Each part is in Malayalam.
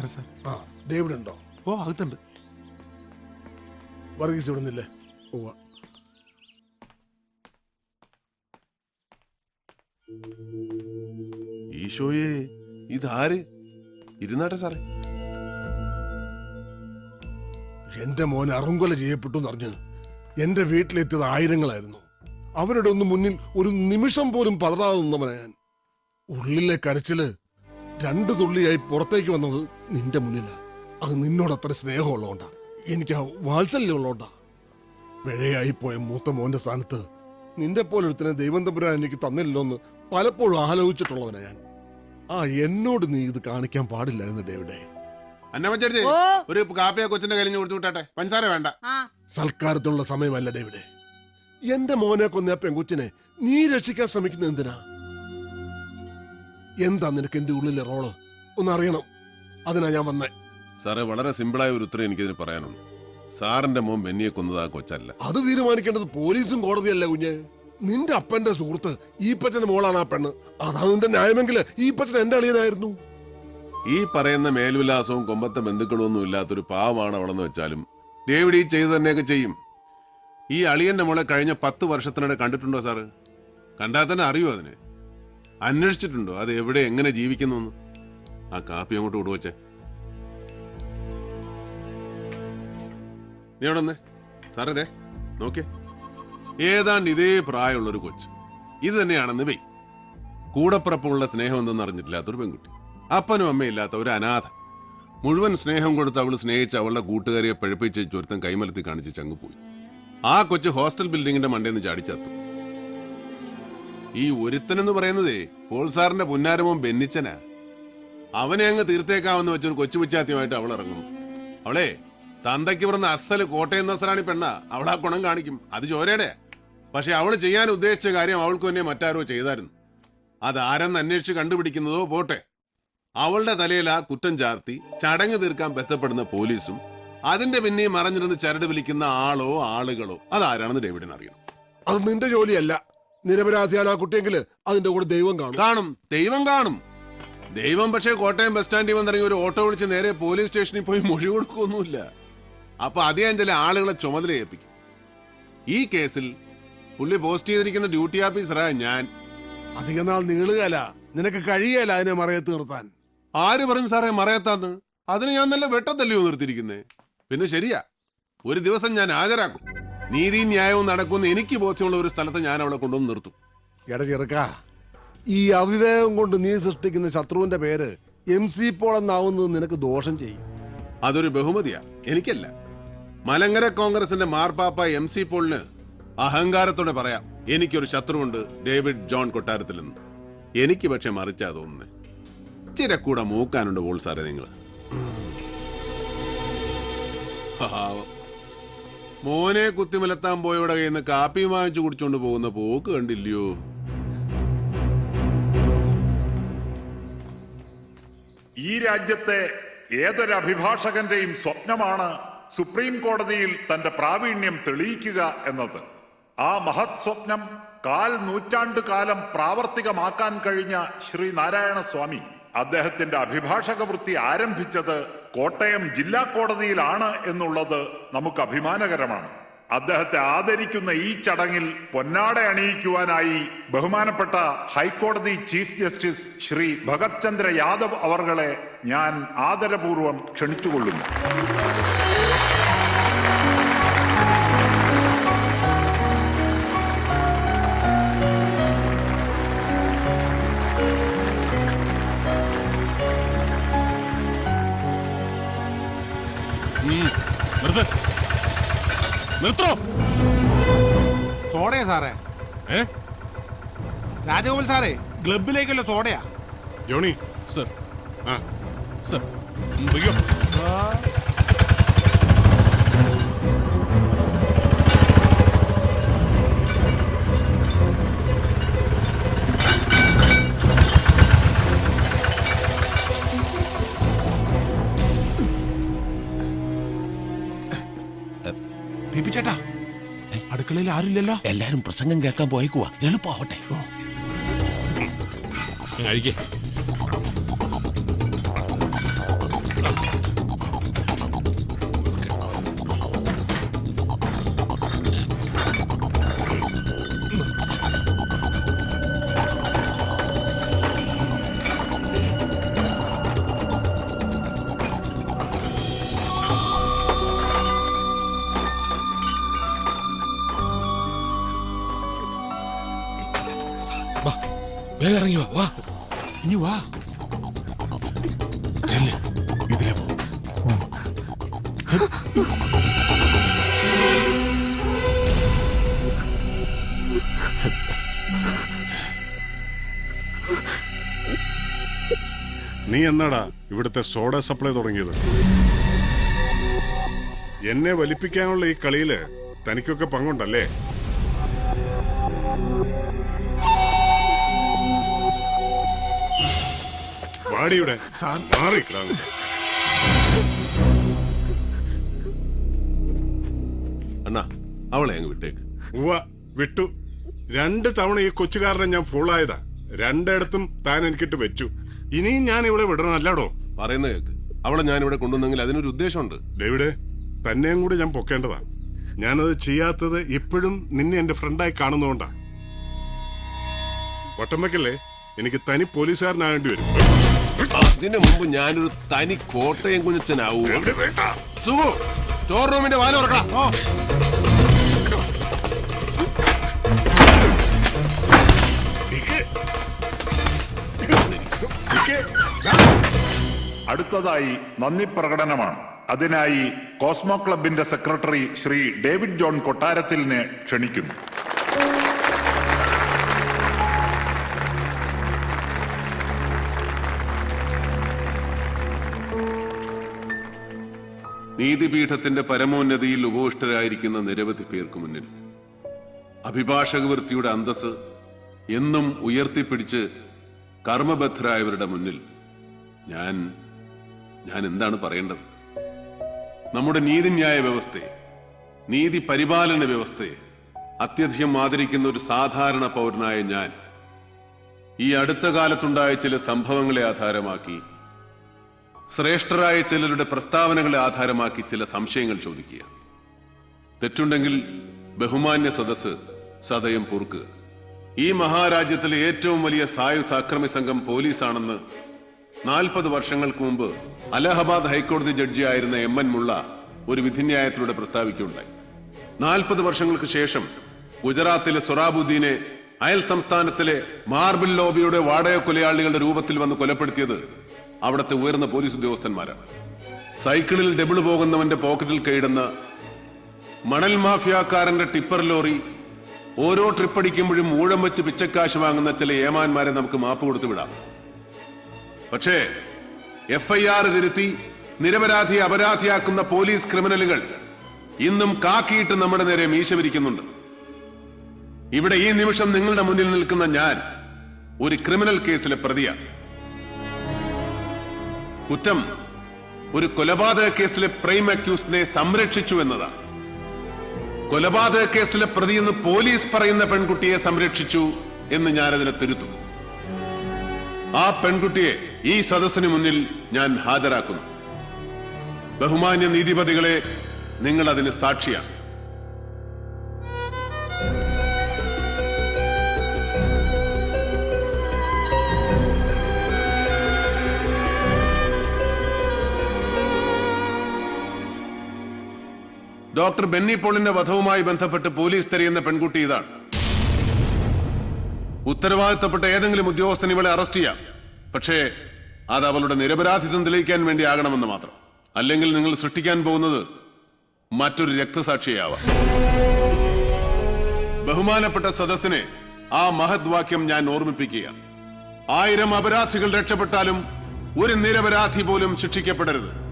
നമസ്കാരം സാർ ആ ഡേവിഡ് ഉണ്ടോ? ഓ അകത്തുണ്ട്. വർഗീസ് ഇവിടുന്നില്ലേ ഈശോയെ ഇതാര്? ഇരുന്നാട്ടെ സാറേ. എന്റെ മോൻ അറുങ്കൊല ചെയ്യപ്പെട്ടു എന്നറിഞ്ഞ് എന്റെ വീട്ടിലെത്തിയത് ആയിരങ്ങളായിരുന്നു. അവരുടെ ഒന്നും മുന്നിൽ ഒരു നിമിഷം പോലും പതറാതെ നിന്നവനാ ഞാൻ. ഉള്ളിലെ കരച്ചിൽ രണ്ടു തുള്ളിയായി പുറത്തേക്ക് വന്നത് നിന്റെ മുന്നിലാ. അത് നിന്നോട് അത്ര സ്നേഹമുള്ളതുകൊണ്ടാ. എനിക്ക് ആ വാത്സല്യം ഉള്ളതുകൊണ്ടാ പിഴയായി പോയ മൂത്ത മോന്റെ സ്ഥാനത്ത് നിന്റെ പോലൊരുത്തിനെ ദൈവം തമ്പുരാൻ എനിക്ക് തന്നില്ലല്ലോ എന്ന് പലപ്പോഴും ആലോചിച്ചിട്ടുള്ളവനാ ഞാൻ. ആ എന്നോട് നീ ഇത് കാണിക്കാൻ പാടില്ലായിരുന്നു ഡേവിഡ്. അന്നമ്മച്ചേച്ചി ഒരു കാപ്പിയെ കൊച്ചിന്റെ കലിഞ്ഞ് കൊടുത്തു വിട്ടാട്ടെ. പഞ്ചസാര വേണ്ട. ആ. സൽക്കാരത്തിനുള്ള സമയമല്ല ഡേവിഡ്. എന്റെ മോനെ കൊന്ന ആ നീ രക്ഷിക്കാൻ ശ്രമിക്കുന്നത് എന്തിനാ? എന്താ നിനക്ക് എന്റെ ഉള്ളിലെ റോൾ? ഒന്നറിയണം. അതിനാ ഞാൻ വന്നേ. സാറേ വളരെ സിമ്പിളായ ഒരു ഉത്തരം എനിക്കിതിന് പറയാനുള്ളൂ. സാറിന്റെ മോൻ ബെന്നിയെ കൊന്നത് ആ കൊച്ചല്ല. അത് തീരുമാനിക്കേണ്ടത് പോലീസും കോടതിയല്ല കുഞ്ഞ്. നിന്റെ അപ്പന്റെ സുഹൃത്ത് ഈപ്പച്ചന്റെ മോളാണ് ആ പെണ്ണ്. അതാണ് നിന്റെ ന്യായമെങ്കിൽ ഈപ്പച്ചൻ എന്റെ അളിയനായിരുന്നു. ഈ പറയുന്ന മേൽവിലാസവും കൊമ്പത്തെ ബന്ധുക്കളും ഒന്നും ഇല്ലാത്തൊരു പാവമാണ് അവളെന്ന് വെച്ചാലും ഡേവിഡ് ഈ ചെയ്തു തന്നെയൊക്കെ ചെയ്യും. ഈ അളിയന്റെ മോളെ കഴിഞ്ഞ പത്ത് വർഷത്തിനിടെ കണ്ടിട്ടുണ്ടോ സാറ്? കണ്ടാൽ തന്നെ അറിയുമോ അതിന്? അന്വേഷിച്ചിട്ടുണ്ടോ? അത് എവിടെ എങ്ങനെ ജീവിക്കുന്നു? ആ കാപ്പി അങ്ങോട്ട് വിടുവച്ചേ നീ അവിടെ സാറേ ദേ നോക്കിയേ. ഏതാണ്ട് ഇതേ പ്രായമുള്ള ഒരു കൊച്ച്. ഇത് തന്നെയാണെന്ന് വെയ്. കൂടപ്പിറപ്പുള്ള സ്നേഹം എന്തെന്ന് അറിഞ്ഞിട്ടില്ലാത്തൊരു പെൺകുട്ടി. അപ്പനും അമ്മയില്ലാത്ത ഒരു അനാഥ. മുഴുവൻ സ്നേഹം കൊടുത്ത് അവൾ സ്നേഹിച്ച് അവളുടെ കൂട്ടുകാരിയെ പഴുപ്പിച്ച് ചുരുത്തം കൈമലത്തി കാണിച്ച് ചങ്ങു പോയി. ആ കൊച്ച് ഹോസ്റ്റൽ ബിൽഡിങ്ങിന്റെ മണ്ടേന്ന് ചാടിച്ചത്തു ഈ ഒരുത്തനെന്ന് പറയുന്നതേ പോൾ സാറിന്റെ പുന്നാരമോൻ ബെന്നിച്ചനാ. അവനെ അങ്ങ് തീർത്തേക്കാവെന്ന് വെച്ചൊരു കൊച്ചു പിച്ചാത്യമായിട്ട് അവൾ ഇറങ്ങും അവളെ തന്തയ്ക്ക് പറഞ്ഞ അസൽ കോട്ടയം നസറാണി പെണ്ണ. അവളാ ഗുണം കാണിക്കും. അത് ചോരയുടെ. പക്ഷെ അവൾ ചെയ്യാൻ ഉദ്ദേശിച്ച കാര്യം അവൾക്ക് തന്നെ മറ്റാരോ ചെയ്തായിരുന്നു. അതാരെന്ന് അന്വേഷിച്ച് കണ്ടുപിടിക്കുന്നതോ പോട്ടെ. അവളുടെ തലയിൽ ആ കുറ്റം ചാർത്തി ചടങ്ങ് തീർക്കാൻ ബന്ധപ്പെടുന്ന പോലീസും അതിന്റെ പിന്നെയും മറഞ്ഞിരുന്ന് ചരട് വിളിക്കുന്ന ആളോ ആളുകളോ അതാരാണെന്ന് ഡേവിഡിന് അറിയണം അത് നിന്റെ ജോലിയല്ല. നിരപരാധിയാണ് ആ കുട്ടിയെങ്കിൽ അതിന്റെ കൂടെ ദൈവം കാണും. കാണും. ദൈവം കാണും. ദൈവം പക്ഷേ കോട്ടയം ബസ് സ്റ്റാൻഡിൽ വന്നിറങ്ങി ഒരു ഓട്ടോ വിളിച്ച് നേരെ പോലീസ് സ്റ്റേഷനിൽ പോയി മൊഴി കൊടുക്കൊന്നുമില്ല അപ്പൊ അദ്ദേഹം ചില ആളുകളെ ചുമതല ഏൽപ്പിക്കും. ഈ കേസിൽ പുള്ളി പോസ്റ്റ് ചെയ്തിരിക്കുന്ന ഡ്യൂട്ടി ഓഫീസറായ ഞാൻ. അധികം നാൾ നീളുകയല്ല. നിനക്ക് കഴിയല്ല അതിനെ മറയത്ത് നിർത്താൻ. ആര് പറയും സാറേ മറയത്താന്ന്? അതിന് ഞാൻ നല്ല വെട്ടത്തല്ലയോ നിർത്തിയിരിക്കുന്നേ? പിന്നെ ശരിയാ. ഒരു ദിവസം ഞാൻ ഹാജരാക്കും. നീതിയും ന്യായവും നടക്കുന്ന എനിക്ക് ബോധ്യമുള്ള ഒരു സ്ഥലത്ത് ഞാൻ അവളെ കൊണ്ടുവന്ന് നിർത്തും. എടാ ചെറുക്ക ഈ അവിവേകം കൊണ്ട് നീ സൃഷ്ടിക്കുന്ന ശത്രുവിന്റെ പേര് എം സി പോൾ എന്നാവുന്നത് നിനക്ക് ദോഷം ചെയ്യും. അതൊരു ബഹുമതിയാ. എനിക്കല്ല. മലങ്കര കോൺഗ്രസിന്റെ മാർപ്പാപ്പ എം സി പോളിന് അഹങ്കാരത്തോടെ പറയാം എനിക്കൊരു ശത്രുവുണ്ട് ഡേവിഡ് ജോൺ കൊട്ടാരത്തിൽ നിന്ന്. എനിക്ക് പക്ഷെ മറിച്ചാ തോന്നുന്നു. ചില കൂടെ മൂക്കാനുണ്ട് പോൾ സാറേ നിങ്ങൾ മോനെ കുത്തിമലത്താൻ പോയവിടെ കയ്യിൽ നിന്ന് കാപ്പി വാങ്ങിച്ചു കുടിച്ചോണ്ട് പോകുന്ന പോക്ക് കണ്ടില്ലയോ? ഈ രാജ്യത്തെ ഏതൊരു അഭിഭാഷകന്റെയും സ്വപ്നമാണ് സുപ്രീം കോടതിയിൽ തന്റെ പ്രാവീണ്യം തെളിയിക്കുക എന്നത്. ആ മഹത് സ്വപ്നം കാൽ നൂറ്റാണ്ടു കാലം പ്രാവർത്തികമാക്കാൻ കഴിഞ്ഞ ശ്രീ നാരായണ സ്വാമി അദ്ദേഹത്തിന്റെ അഭിഭാഷക വൃത്തി ആരംഭിച്ചത് കോട്ടയം ജില്ലാ കോടതിയിലാണ് എന്നുള്ളത് നമുക്ക് അഭിമാനകരമാണ്. അദ്ദേഹത്തെ ആദരിക്കുന്ന ഈ ചടങ്ങിൽ പൊന്നാട അണിയിക്കുവാനായി ബഹുമാനപ്പെട്ട ഹൈക്കോടതി ചീഫ് ജസ്റ്റിസ് ശ്രീ ഭഗത് ചന്ദ്ര യാദവ് അവർകളെ ഞാൻ ആദരപൂർവം ക്ഷണിച്ചുകൊള്ളുന്നു. രാജഗോപാൽ സാറേ ക്ലബിലേക്കുള്ള സോഡയാ. Johny sir. ആ. സർ അയ്യോ അടുക്കളയിൽ ആരില്ലല്ലോ എല്ലാരും പ്രസംഗം കേൾക്കാൻ പോയേക്കുവാ. എളുപ്പാവട്ടെ. കഴിക്കേ. വേഗം ഇറങ്ങി വാ വാ. ഇനി വാ. നീ എന്നാടാ ഇവിടുത്തെ സോഡ സപ്ലൈ തുടങ്ങിയത്? എന്നെ വലിപ്പിക്കാനുള്ള ഈ കളിയിൽ തനിക്കൊക്കെ പങ്കുണ്ടല്ലേ? വാടിയുടെ അണ്ണാ അവളെ അങ്ങ് വിട്ടേക്ക്. ഉവ്വ വിട്ടു. രണ്ട് തവണ ഈ കൊച്ചുകാരനെ ഞാൻ ഫുള്ളായതാ രണ്ടിടത്തും താൻ എനിക്കിട്ട് വെച്ചു. ഇനിയും ഞാൻ ഇവിടെ വിടണം അല്ലാടോ പറയുന്ന കേക്ക്. അവളെ ഞാൻ ഇവിടെ കൊണ്ടുവന്നെങ്കിൽ അതിനൊരു ഉദ്ദേശമുണ്ട്. ഡേവിഡ് തന്നെയും കൂടി ഞാൻ പൊക്കേണ്ടതാ. ഞാനത് ചെയ്യാത്തത് ഇപ്പോഴും നിന്നെ എന്റെ ഫ്രണ്ടായി കാണുന്നതുകൊണ്ടാ. ഒട്ടമ്മക്കല്ലേ എനിക്ക് തനി പോലീസുകാരനാകേണ്ടി വരും. അതിനു മുമ്പ് ഞാനൊരു തനി കോട്ടയം കുഞ്ഞച്ചനാവൂ. സുഖു സ്റ്റോർ റൂമിന്റെ വാല ഉറക്കണം. അടുത്തതായി നന്ദി പ്രകടനമാണ്. അതിനായി കോസ്മോ ക്ലബിന്റെ സെക്രട്ടറി ശ്രീ ഡേവിഡ് ജോൺ കൊട്ടാരത്തിലിനെ ക്ഷണിക്കുന്നു. നീതിപീഠത്തിന്റെ പരമോന്നതിയിൽ ഉപവിഷ്ടരായിരിക്കുന്ന നിരവധി പേർക്ക് മുന്നിൽ അഭിഭാഷക വൃത്തിയുടെ അന്തസ് എന്നും ഉയർത്തിപ്പിടിച്ച് കർമ്മബദ്ധരായവരുടെ മുന്നിൽ ഞാൻ ഞാൻ എന്താണ് പറയേണ്ടത്? നമ്മുടെ നീതിന്യായ വ്യവസ്ഥയെ നീതി പരിപാലന വ്യവസ്ഥയെ അത്യധികം ആദരിക്കുന്ന ഒരു സാധാരണ പൗരനായ ഞാൻ ഈ അടുത്ത കാലത്തുണ്ടായ ചില സംഭവങ്ങളെ ആധാരമാക്കി ശ്രേഷ്ഠരായ ചിലരുടെ പ്രസ്താവനകളെ ആധാരമാക്കി ചില സംശയങ്ങൾ ചോദിക്കുക. തെറ്റുണ്ടെങ്കിൽ ബഹുമാന്യ സദസ് സദയം പൊറുക്കുക ഈ മഹാരാജ്യത്തിലെ ഏറ്റവും വലിയ സായുധ അക്രമി സംഘം പോലീസാണെന്ന് നാൽപ്പത് വർഷങ്ങൾക്ക് മുമ്പ് അലഹബാദ് ഹൈക്കോടതി ജഡ്ജിയായിരുന്ന എം എൻ മുള്ള ഒരു വിധിന്യായത്തിലൂടെ പ്രസ്താവിക്കുകയുണ്ടായി. നാൽപ്പത് വർഷങ്ങൾക്ക് ശേഷം ഗുജറാത്തിലെ സൊറാബുദ്ദീനെ അയൽ സംസ്ഥാനത്തിലെ മാർബിൾ ലോബിയുടെ വാടക കൊലയാളികളുടെ രൂപത്തിൽ വന്ന് കൊലപ്പെടുത്തിയത് അവിടുത്തെ ഉയർന്ന പോലീസ് ഉദ്യോഗസ്ഥന്മാരാണ് സൈക്കിളിൽ ഡബിൾ പോകുന്നവന്റെ പോക്കറ്റിൽ കൈയിടുന്ന മണൽ മാഫിയാക്കാരന്റെ ടിപ്പർ ലോറി ഓരോ ട്രിപ്പ് അടിക്കുമ്പോഴും ഊഴം വെച്ച് പിച്ചക്കാശ് വാങ്ങുന്ന ചില ഏമാന്മാരെ നമുക്ക് മാപ്പ് കൊടുത്തു വിടാം. പക്ഷേ എഫ് ഐ ആർ തിരുത്തി നിരപരാധിയെ അപരാധിയാക്കുന്ന പോലീസ് ക്രിമിനലുകൾ ഇന്നും കാക്കിയിട്ട് നമ്മുടെ നേരെ മീശ വിരിക്കുന്നുണ്ട്. ഇവിടെ ഈ നിമിഷം നിങ്ങളുടെ മുന്നിൽ നിൽക്കുന്ന ഞാൻ ഒരു ക്രിമിനൽ കേസിലെ പ്രതിയാണ്. കുറ്റം ഒരു കൊലപാതക കേസിലെ പ്രൈം അക്യൂസ്ഡിനെ സംരക്ഷിച്ചു എന്നതാണ്. കൊലപാതക കേസിലെ പ്രതി എന്ന് പോലീസ് പറയുന്ന പെൺകുട്ടിയെ സംരക്ഷിച്ചു എന്ന് ഞാൻ അതിനെ തിരുത്തും ആ പെൺകുട്ടിയെ ഈ സദസ്സിന് മുന്നിൽ ഞാൻ ഹാജരാക്കുന്നു. ബഹുമാന്യ നീതിപതികളെ നിങ്ങൾ അതിന് സാക്ഷിയാണ്. ഡോക്ടർ ബെന്നി പോളിന്റെ വധവുമായി ബന്ധപ്പെട്ട് പോലീസ് തെരയുന്ന പെൺകുട്ടി ഇതാണ്. ഉത്തരവാദിത്തപ്പെട്ട ഏതെങ്കിലും ഉദ്യോഗസ്ഥൻ ഇവളെ അറസ്റ്റ് ചെയ്യാം. പക്ഷേ അത് അവളുടെ നിരപരാധിത്വം തെളിയിക്കാൻ വേണ്ടി ആകണമെന്ന് മാത്രം. അല്ലെങ്കിൽ നിങ്ങൾ സൃഷ്ടിക്കാൻ പോകുന്നത് മറ്റൊരു രക്തസാക്ഷിയാവാം. ബഹുമാനപ്പെട്ട സദസ്സിനെ ആ മഹത് വാക്യം ഞാൻ ഓർമ്മിപ്പിക്കുക ആയിരം അപരാധികൾ രക്ഷപ്പെട്ടാലും ഒരു നിരപരാധി പോലും ശിക്ഷിക്കപ്പെടരുത്.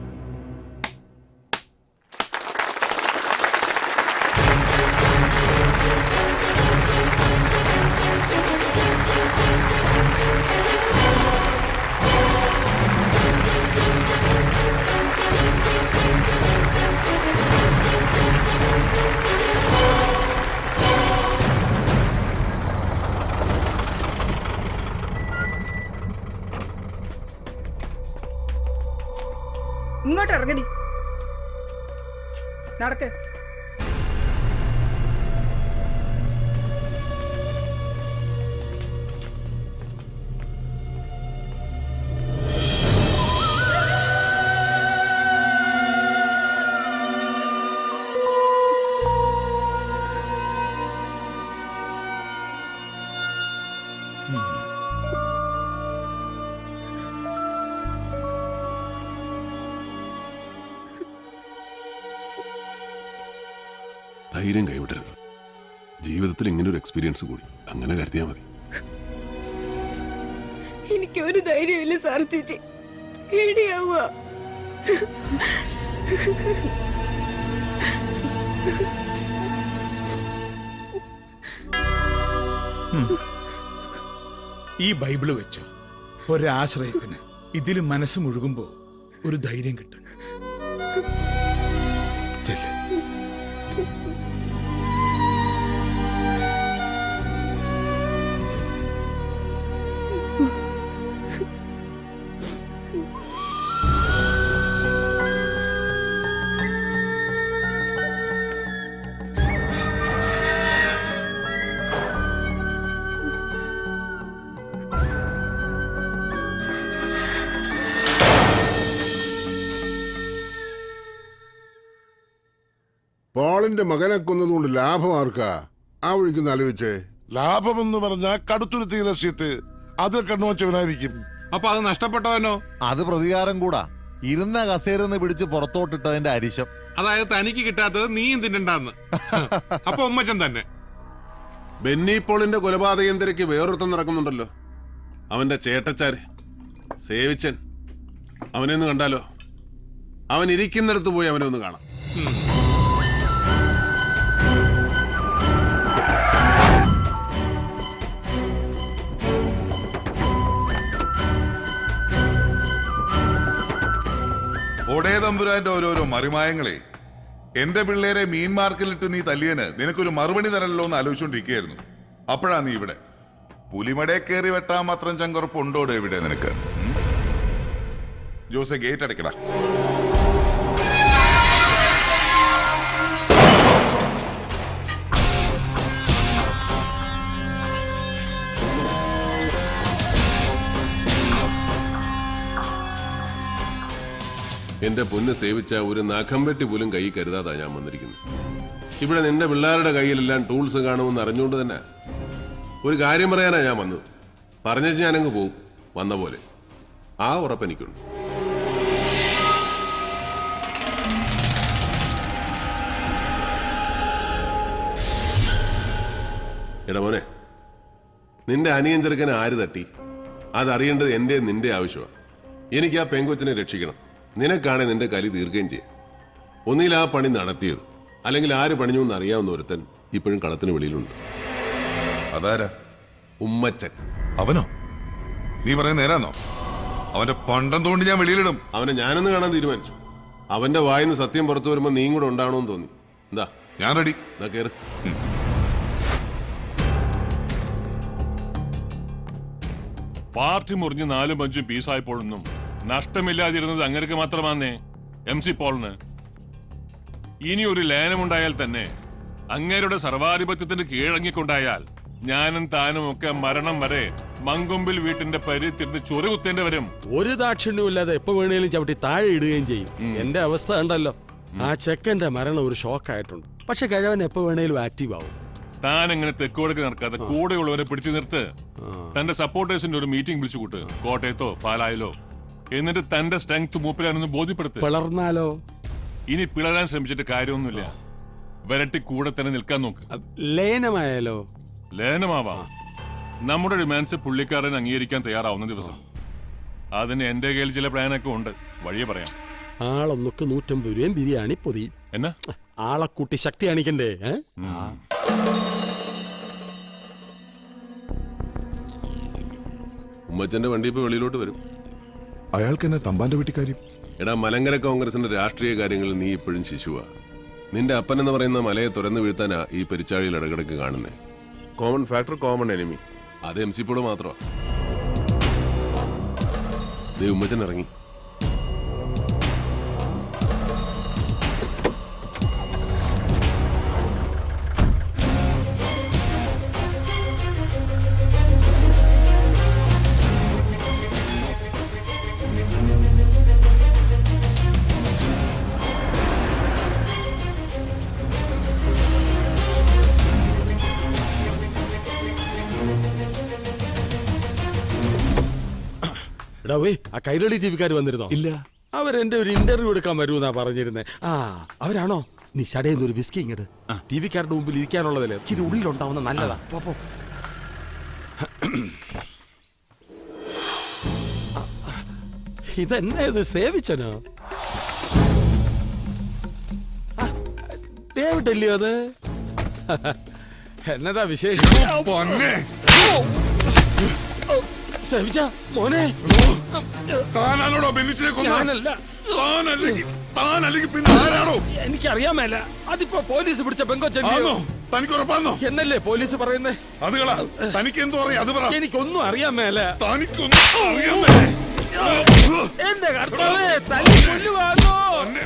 ധൈര്യം കൈവിടരുത് ജീവിതത്തിൽ ഇങ്ങനെ ഒരു എക്സ്പീരിയൻസ് കൂടി. അങ്ങനെ കരുതിയാൽ മതി. എനിക്ക് ഒരു ധൈര്യമില്ല സാർ ചേച്ചി. പേടിയാവുക. ഈ ബൈബിൾ വെച്ച് ഒരാശ്രയത്തിന് ഇതിൽ മനസ്സ് മുഴുകുമ്പോ ഒരു ധൈര്യം കിട്ടും. പോളിന്റെ മകനെ കൊന്നതുകൊണ്ട് ലാഭം ആർക്കാ? ആ വഴിക്കൊന്ന് ആലോചിച്ചേ. എന്ന് പറഞ്ഞാൽ കടുത്തുരുത്തി ലസ്യത്ത്. അത് കണ്ണുവച്ചവനായിരിക്കും. അപ്പൊ അത് നഷ്ടപ്പെട്ടവനോ? അത് പ്രതികാരം കൂടാ. ഇരുന്ന കസേരന്ന് പിടിച്ച് പുറത്തോട്ടിട്ടതിന്റെ അരിശം. അതായത് തനിക്ക് കിട്ടാത്തത് നീയും തിന്നണ്ടെന്ന്. അപ്പൊ ഉമ്മച്ചൻ തന്നെ. ബെന്നി പോളിന്റെ കൊലപാതകേന്ദ്രയ്ക്ക് വേറൊരുത്തം നടക്കുന്നുണ്ടല്ലോ. അവന്റെ ചേട്ടച്ചാര്. സേവിച്ചൻ. അവനെ ഒന്ന് കണ്ടാലോ? അവൻ ഇരിക്കുന്നിടത്ത് പോയി അവനെ ഒന്ന് കാണാം. തമ്പുരാന്റെ ഓരോരോ മറിമായങ്ങളെ എന്റെ പിള്ളേരെ മീൻ മാർക്കിലിട്ട് നീ തല്ലിയന് നിനക്കൊരു മറുപടി തരല്ലോ എന്ന് ആലോചിച്ചോണ്ടിരിക്കുകയായിരുന്നു. അപ്പോഴാ നീ ഇവിടെ. പുലിമടയെ കയറി വെട്ടാൻ മാത്രം ചങ്കുറപ്പുണ്ടോടെ ഇവിടെ നിനക്ക്? ജോസെ ഗേറ്റ് അടയ്ക്കടാ. എന്റെ പൊന്ന് സേവിച്ച ഒരു നഖം വെട്ടി പോലും കൈ കരുതാതാ ഞാൻ വന്നിരിക്കുന്നത്. ഇവിടെ നിന്റെ പിള്ളേരുടെ കയ്യിലെല്ലാം ടൂൾസ് കാണുമെന്ന് അറിഞ്ഞുകൊണ്ട് തന്നെ ഒരു കാര്യം പറയാനാ ഞാൻ വന്നത്. പറഞ്ഞു ഞാനങ്ങ് പോവും വന്ന പോലെ. ആ ഉറപ്പെനിക്കുണ്ട് എടാ മോനെ നിന്റെ അനിയൻ ചെറുക്കനെ ആര് തട്ടി? അതറിയേണ്ടത് എന്റെ നിന്റെ ആവശ്യമാണ് എനിക്ക് ആ പെങ്കൊച്ചിനെ രക്ഷിക്കണം. നിനക്കാണെ നിന്റെ കലി തീർക്കുകയും ചെയ്യാം. ഒന്നിൽ ആ പണി നടത്തിയത് അല്ലെങ്കിൽ ആര് പണിഞ്ഞു എന്ന് അറിയാവുന്ന ഒരുത്തൻ ഇപ്പോഴും കളത്തിന് വെളിയിലുണ്ട്. അതാരാ? ഉമ്മച്ചൻ. അവനോ? നീ പറയുന്ന നേരാന്നോ? അവന്റെ പണ്ടം തോണ്ടി ഞാൻ വെളിയിലിടും. അവനെ ഞാനൊന്ന് കാണാൻ തീരുമാനിച്ചു. അവന്റെ വായിന്ന് സത്യം പുറത്തു വരുമ്പോ നീ കൂടെ ഉണ്ടാവണമെന്ന് തോന്നി. എന്താ? ഞാൻ റെഡി. എന്നാ കേറ്. പാർട്ടി മുറിഞ്ഞ് നാലും അഞ്ചും പീസായപ്പോഴൊന്നും നഷ്ടമില്ലാതിരുന്നത് അങ്ങനെ മാത്രമാന്നേ എം സി പോളിന്. ഇനി ഒരു ലയനമുണ്ടായാൽ തന്നെ അങ്ങേരുടെ സർവാധിപത്യത്തിന് കീഴടങ്ങിക്കൊണ്ടായാൽ ഞാനും താനും ഒക്കെ മരണം വരെ മങ്കൊമ്പിൽ വീട്ടിന്റെ പരി തിരിഞ്ഞ് ചൊറി വരും. ഒരു ദാക്ഷിണ്യമില്ലാതെ എപ്പോ വേണേലും ചവിട്ടി താഴെ ഇടുകയും ചെയ്യും. എന്റെ അവസ്ഥ ഉണ്ടല്ലോ ആ ചെക്കന്റെ മരണം ഒരു ഷോക്കായിട്ടുണ്ട്. പക്ഷെ കഴിവൻ എപ്പോ വേണേലും ആക്റ്റീവ് ആവും. താൻ എങ്ങനെ തെക്കുവടക്ക് നടക്കാതെ കൂടെയുള്ളവരെ പിടിച്ചു നിർത്ത്. തന്റെ സപ്പോർട്ടേഴ്സിന്റെ ഒരു മീറ്റിംഗ് വിളിച്ചു കൂട്ട്. കോട്ടയത്തോ പാലായിലോ. എന്നിട്ട് തന്റെ സ്ട്രെങ്ത് മൂപ്പിലാണെന്ന് ബോധ്യപ്പെടുത്ത്. പിളർന്നാലോ? ഇനി പിളരാൻ ശ്രമിച്ചിട്ട് കാര്യമൊന്നുമില്ല. വരട്ടി കൂടെ തന്നെ നിൽക്കാൻ നോക്ക്. ലയനമായാലോ? ലയനമാവാം. നമ്മുടെ ഡിമാൻഡ്സ് പുള്ളിക്കാരൻ അംഗീകരിക്കാൻ തയ്യാറാവുന്ന ദിവസം. അതിന് എന്റെ കയ്യിൽ ചില പ്ലാനൊക്കെ ഉണ്ട്. വഴിയെ പറയാം. ആളൊന്നൊക്കെ നൂറ്റമ്പത് രൂപയും ബിരിയാണി പൊതി. എന്നാ? ആളെ കൂട്ടി ശക്തി കാണിക്കണ്ടേ ഏ? ഉമ്മച്ചന്റെ വണ്ടി ഇപ്പൊ വെളിയിലോട്ട് വരും. അയാൾക്ക് എന്നെ തമ്പാന്റെ വീട്ടിക്കാര്യം. എടാ മലങ്കര കോൺഗ്രസിന്റെ രാഷ്ട്രീയ കാര്യങ്ങളിൽ നീ ഇപ്പോഴും ശിശുവാ. നിന്റെ അപ്പൻ എന്ന് പറയുന്ന മലയെ തുറന്നു വീഴ്ത്താനാ ഈ പെരിച്ചാഴിയിൽ ഇടകിടക്ക് കാണുന്നേ. കോമൺ ഫാക്ടർ കോമൺ എനിമി അത് എം സി പോൾ മാത്രമാ ദേ ഉമ്മച്ചൻ ഇറങ്ങി. എടാ വേ ആ കൈരളി ടിവിക്കാർ വന്നിരുന്നോ? ഇല്ല. അവരെന്റെ ഒരു ഇന്റർവ്യൂ എടുക്കാൻ വരുമെന്നാ പറഞ്ഞിരുന്നേ. ആ അവരാണോ? നീ ഷടയുന്ന ഒരു വിസ്കി ഇങ്ങട്. ടിവിക്കാരുടെ മുമ്പിൽ ഇരിക്കാനുള്ളതല്ലേ? ഇച്ചിരി ഉള്ളിലുണ്ടാവുന്ന നല്ലതാ. പോ, പോ. ഇതെന്നാ ഇത് സേവിച്ചനോ? ആ, ഡേവിഡ് അല്ലയോ അത്? എന്നതാ വിശേഷം? സേവിച്ച മോനെ. താനാണോടോ ബെന്നിച്ചിനെ കൊന്ന. ഞാനല്ല. താനല്ലെങ്കിൽ താനല്ലെങ്കിൽ പിന്നെ ആരാണോ? എനിക്കറിയാൻ അതിപ്പോ പോലീസ് പിടിച്ച പെങ്കോച്ചോ തനിക്ക് ഉറപ്പാന്നോ എന്നല്ലേ പോലീസ് പറയുന്നേ? അത് കള തനിക്ക് എന്തോ അറിയാം. അത് പറ. എനിക്കൊന്നും അറിയാൻ മേല തനിക്കൊന്നും അറിയാൻ മേലേ. എന്റെ കർത്താവേ തല്ലി കൊല്ലുവാണോ പൊന്നെ.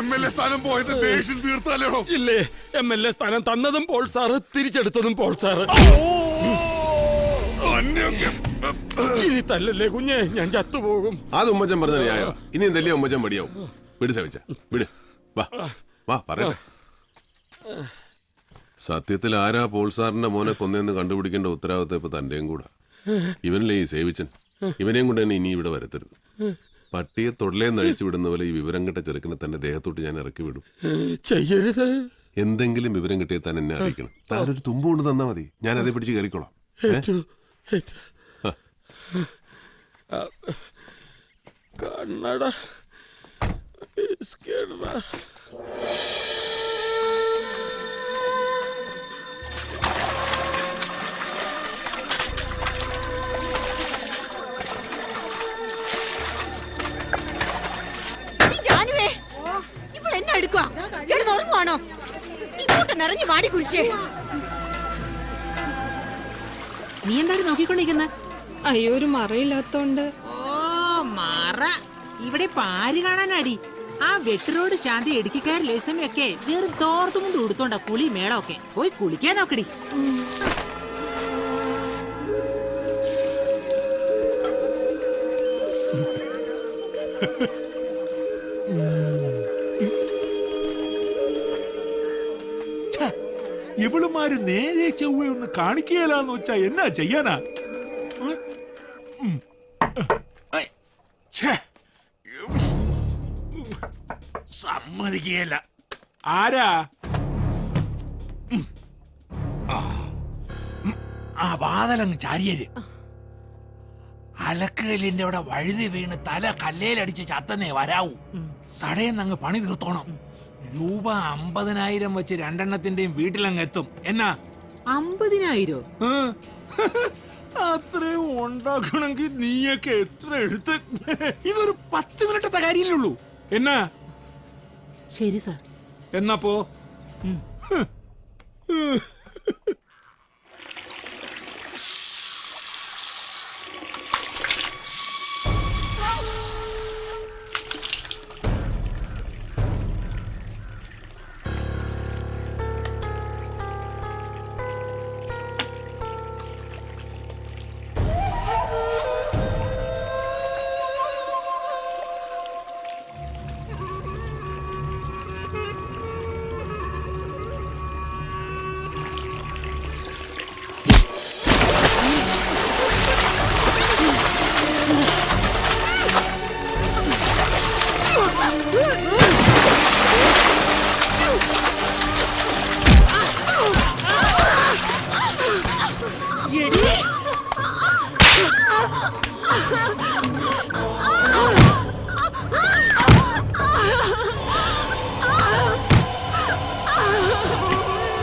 എം എൽ എ സ്ഥാനം പോയിട്ട് ദേഷ്യം തീർത്താലോ ഇല്ലേ? എം എൽ എ സ്ഥാനം തന്നതും പോൾ സാറ് തിരിച്ചെടുത്തതും പോൾ സാറ്. തന്നെയൊക്കെ ഇനി തല്ലല്ലേ കുഞ്ഞെ? ഞാൻ ചത്തുപോകും. അത് ഉമ്മച്ചൻ പറഞ്ഞ ന്യായോ. ഇനി എന്തല്ലേ ഉമ്മച്ചൻ മടിയാവും? വിട് സവിച്ച വിട്. വാ വാ പറയട്ടെ. സത്യത്തിൽ ആരാ പോൾ സാറിന്റെ മോനെ കൊന്നേന്ന് കണ്ടുപിടിക്കേണ്ട ഉത്തരവാദിത്തം ഇപ്പൊ തന്റെയും കൂടെ. ഇവനല്ലേ ഈ സേവിച്ചൻ? ഇവനെയും കൊണ്ട് തന്നെ ഇനി ഇവിടെ വരത്തരുത്. പട്ടിയെ തൊടലേ നഴിച്ചു വിടുന്ന പോലെ ഈ വിവരം കിട്ട ചെറുക്കിനെ തന്റെ ദേഹത്തോട്ട് ഞാൻ ഇറക്കി വിടും. ചെയ്യരുത്. എന്തെങ്കിലും വിവരം കിട്ടിയാൽ താൻ എന്നെ അറിയിക്കണം. താനൊരു തുമ്പ് കൊണ്ട് തന്നാ മതി. ഞാൻ അതേ പിടിച്ച് കയറിക്കോളാം. കണ്ണട എന്നെ എടുക്കുക കിടന്ന് ഉറങ്ങുവാണോ? ഇങ്ങോട്ട് നിറഞ്ഞു മാടി കുരിശേ. നീ എന്താണ് നോക്കിക്കൊണ്ടിരിക്കുന്ന? അയ്യോ ഒരു മറയില്ലാത്തോണ്ട്. ഓ മറ. ഇവിടെ പാര് കാണാനാടി. ആ വെട്ടിറോഡ് ശാന്തി ഇടുക്കിക്കാർ ലേസമയൊക്കെ വെറും തോർത്തും കൊണ്ട് ഉടുത്തോണ്ട കുളി മേളമൊക്കെ. പോയി കുളിക്കാൻ നോക്കടി. ഇവളുമാര് നേരെ ചൊവ്വ ഒന്ന് കാണിക്കുകയില്ലാന്ന് വെച്ചാ എന്നാ ചെയ്യാനാ. സമ്മതിക്കുകയില്ല. ആരാ. ആ. വാതലങ്ങ് ചാരിയര്. അലക്കലിന്റെ അവിടെ വഴുതി വീണ് തല കല്ലേലടിച്ച് ചത്തന്നേ വരാവൂ. സടയെന്നങ്ങ് പണി തീർത്തോണം. രൂപ അമ്പതിനായിരം വെച്ച് രണ്ടെണ്ണത്തിന്റെയും വീട്ടിലങ്ങ് എത്തും എന്നാ? അമ്പതിനായിരോ? അത്രയും ഉണ്ടാക്കണമെങ്കിൽ നീയൊക്കെ എത്ര എടുത്ത് ഇതൊരു പത്ത് മിനിറ്റത്തെ കാര്യമില്ലുള്ളൂ എന്നാ? ശരി സാർ. എന്നാ ഉം.